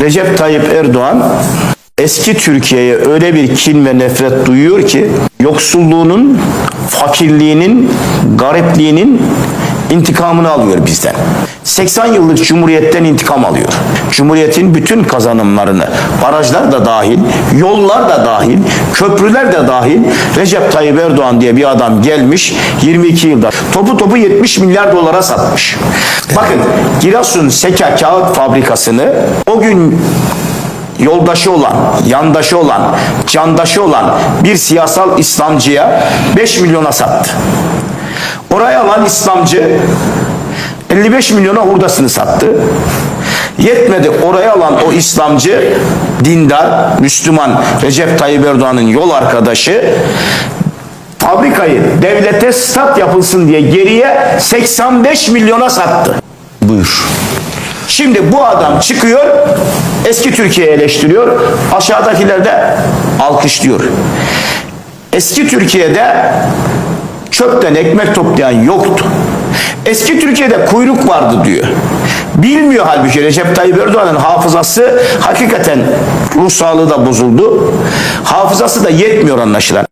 Recep Tayyip Erdoğan eski Türkiye'ye öyle bir kin ve nefret duyuyor ki yoksulluğunun, fakirliğinin, garipliğinin intikamını alıyor bizden. 80 yıllık Cumhuriyet'ten intikam alıyor. Cumhuriyet'in bütün kazanımlarını, barajlar da dahil, yollar da dahil, köprüler de dahil Recep Tayyip Erdoğan diye bir adam gelmiş 22 yılda topu topu 70 milyar dolara satmış. Bakın Giresun Seka Kağıt Fabrikası'nı o gün yoldaşı olan, yandaşı olan, candaşı olan bir siyasal İslamcıya 5 milyona sattı. Oraya alan İslamcı 55 milyona hurdasını sattı. Yetmedi oraya alan o İslamcı dindar, Müslüman Recep Tayyip Erdoğan'ın yol arkadaşı fabrikayı devlete stat yapılsın diye geriye 85 milyona sattı. Buyur. Şimdi bu adam çıkıyor, eski Türkiye'yi eleştiriyor, aşağıdakiler de alkışlıyor. Eski Türkiye'de çöpten ekmek toplayan yoktu. Eski Türkiye'de kuyruk vardı diyor. Bilmiyor halbuki Recep Tayyip Erdoğan'ın hafızası hakikaten ruh sağlığı da bozuldu. Hafızası da yetmiyor anlaşılan.